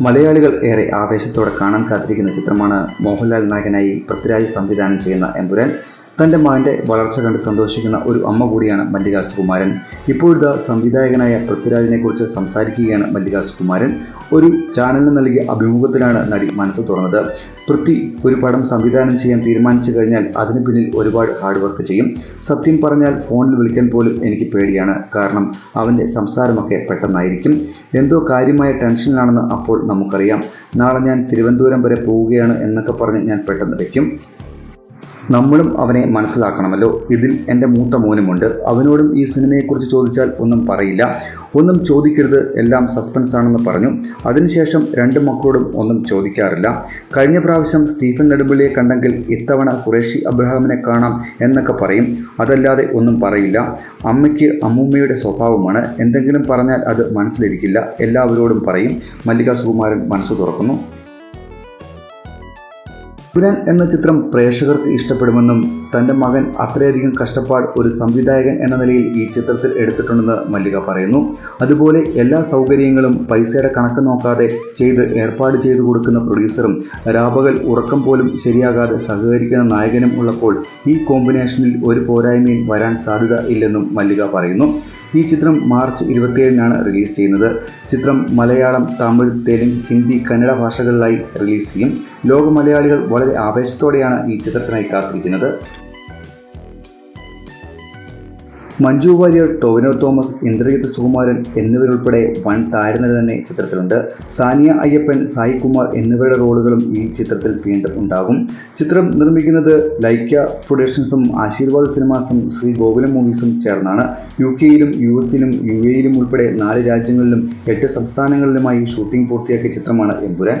മലയാളികൾ ഏറെ ആവേശത്തോടെ കാണാൻ കാത്തിരിക്കുന്ന ചിത്രമാണ് മോഹൻലാൽ നായകനായി പൃഥ്വിരാജ് സംവിധാനം ചെയ്യുന്ന എമ്പുരാൻ. തന്റെ മാന്റെ വളർച്ച കണ്ട് സന്തോഷിക്കുന്ന ഒരു അമ്മ കൂടിയാണ് മല്ലിക സുകുമാരൻ ഇപ്പോഴത്തെ സംവിധായകനായ പൃഥ്വിരാജിനെ കുറിച്ച് സംസാരിക്കുകയാണ് മല്ലിക സുകുമാരൻ ഒരു ചാനലിന് നൽകിയ അഭിമുഖത്തിലാണ് നടി മനസ്സ് തുറന്നത്. പൃഥ്വി ഒരു പടം സംവിധാനം ചെയ്യാൻ തീരുമാനിച്ചു കഴിഞ്ഞാൽ അതിന് പിന്നിൽ ഒരുപാട് ഹാർഡ് വർക്ക് ചെയ്യും. സത്യം പറഞ്ഞാൽ ഫോണിൽ വിളിക്കാൻ പോലും എനിക്ക് പേടിയാണ്. കാരണം അവന്റെ സംസാരമൊക്കെ പെട്ടെന്നായിരിക്കും. എന്തോ കാര്യമായ ടെൻഷനിലാണെന്ന് അപ്പോൾ നമുക്കറിയാം. നാളെ ഞാൻ തിരുവനന്തപുരം വരെ പോവുകയാണ് എന്നൊക്കെ പറഞ്ഞ് ഞാൻ പെട്ടെന്ന് വയ്ക്കും നമ്മളും അവനെ മനസ്സിലാക്കണമല്ലോ. ഇതിൽ എന്റെ മൂത്ത മോനുമുണ്ട്. അവനോടും ഈ സിനിമയെക്കുറിച്ച് ചോദിച്ചാൽ ഒന്നും പറയില്ല. ഒന്നും ചോദിക്കരുത്. എല്ലാം സസ്പെൻസ് ആണെന്ന് പറഞ്ഞു. അതിനുശേഷം രണ്ട് മക്കളോടും ഒന്നും ചോദിക്കാറില്ല. കഴിഞ്ഞ പ്രാവശ്യം സ്റ്റീഫൻ നെടുമ്പള്ളിയെ കണ്ടെങ്കിൽ ഇത്തവണ ഖുറേഷി അബ്രഹാമിനെ കാണാം എന്നൊക്കെ പറയും. അതല്ലാതെ ഒന്നും പറയില്ല. അമ്മയ്ക്ക് അമ്മൂമ്മയുടെ സ്വഭാവമാണ്. എന്തെങ്കിലും പറഞ്ഞാൽ അത് മനസ്സിലിരിക്കില്ല. എല്ലാവരോടും പറയും. മല്ലിക സുകുമാരൻ മനസ്സ് തുറക്കുന്നു. പുരാൻ എന്ന ചിത്രം പ്രേക്ഷകർക്ക് ഇഷ്ടപ്പെടുമെന്നും തന്റെ മകൻ അത്രയധികം കഷ്ടപ്പാട് ഒരു സംവിധായകൻ എന്ന നിലയിൽ ഈ ചിത്രത്തിൽ എടുത്തിട്ടുണ്ടെന്ന് മല്ലിക പറയുന്നു. അതുപോലെ എല്ലാ സൗകര്യങ്ങളും പൈസയുടെ കണക്ക് നോക്കാതെ ചെയ്ത് ഏർപ്പാട് ചെയ്തു കൊടുക്കുന്ന പ്രൊഡ്യൂസറും രാപകൽ ഉറക്കം പോലും ശരിയാകാതെ സഹകരിക്കുന്ന നായകനും ഉള്ളപ്പോൾ ഈ കോമ്പിനേഷനിൽ ഒരു പോരായ്മയും വരാൻ സാധ്യത ഇല്ലെന്നും മല്ലിക പറയുന്നു. ഈ ചിത്രം മാർച്ച് ഇരുപത്തിയേഴിനാണ് റിലീസ് ചെയ്യുന്നത്. ചിത്രം മലയാളം തമിഴ് തെലുങ്ക് ഹിന്ദി കന്നഡ ഭാഷകളിലായി റിലീസ് ചെയ്യും. ലോക മലയാളികൾ വളരെ ആവേശത്തോടെയാണ് ഈ ചിത്രത്തിനായി കാത്തിരിക്കുന്നത്. മഞ്ജു വാര്യർ ടോവിനോ തോമസ് ഇന്ദ്രജിത് സുകുമാരൻ എന്നിവരുൾപ്പെടെ വൻ താരനിര തന്നെ ചിത്രത്തിലുണ്ട്. സാനിയ അയ്യപ്പൻ സായി കുമാർ എന്നിവരുടെ റോളുകളും ഈ ചിത്രത്തിൽ വീണ്ടും ഉണ്ടാകും. ചിത്രം നിർമ്മിക്കുന്നത് ലൈക്ക പ്രൊഡക്ഷൻസും ആശീർവാദ് സിനിമാസും ശ്രീ ഗോകുലം മൂവീസും ചേർന്നാണ്. യു കെയിലും യു എസിലും യു എയിലും ഉൾപ്പെടെ നാല് രാജ്യങ്ങളിലും എട്ട് സംസ്ഥാനങ്ങളിലുമായി ഷൂട്ടിംഗ് പൂർത്തിയാക്കിയ ചിത്രമാണ് എമ്പുരാൻ.